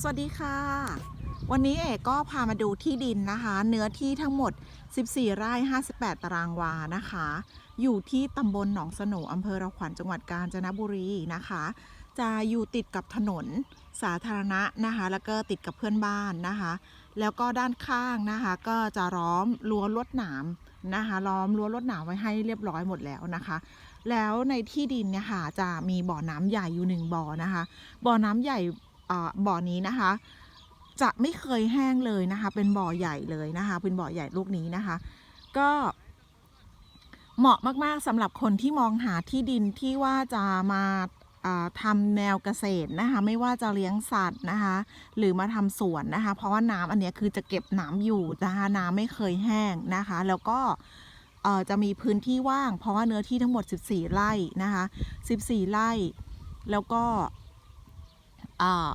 สวัสดีค่ะ วันนี้เอกก็พามาดูที่ดินนะคะ เนื้อที่ทั้งหมด 14 ไร่ 58 ตารางวานะคะ อยู่ที่ตำบลหนองสโหนอำเภอระขวัญจังหวัดกาญจนบุรีนะคะ จะอยู่ติดกับถนนสาธารณะนะคะ แล้วก็ติดกับเพื่อนบ้านนะคะ แล้วก็ด้านข้างนะคะ ก็จะล้อมรั้วลวดหนามนะคะล้อมรั้วลวดหนามไว้ให้เรียบร้อยหมดแล้วนะคะ แล้วในที่ดินเนี่ยค่ะจะมีบ่อน้ำใหญ่อยู่หนึ่งบ่อนะคะ บ่อน้ำใหญ่ บ่อนี้นะคะ จะไม่เคยแห้งเลยนะคะ เป็นบ่อใหญ่เลยนะคะ เป็นบ่อใหญ่ลูกนี้นะคะ ก็เหมาะมากๆสำหรับคนที่มองหาที่ดินที่ว่าจะมาอ่าทำแนวเกษตรนะคะ ไม่ว่าจะเลี้ยงสัตว์นะคะ หรือมาทำสวนนะคะ เพราะว่าน้ำอันนี้คือจะเก็บน้ำอยู่นะคะน้ำไม่เคยแห้งนะคะ แล้วก็จะมีพื้นที่ว่าง เพราะว่าเนื้อที่ทั้งหมด 14 ไร่นะคะ 14 ไร่ แล้วก็ อ่า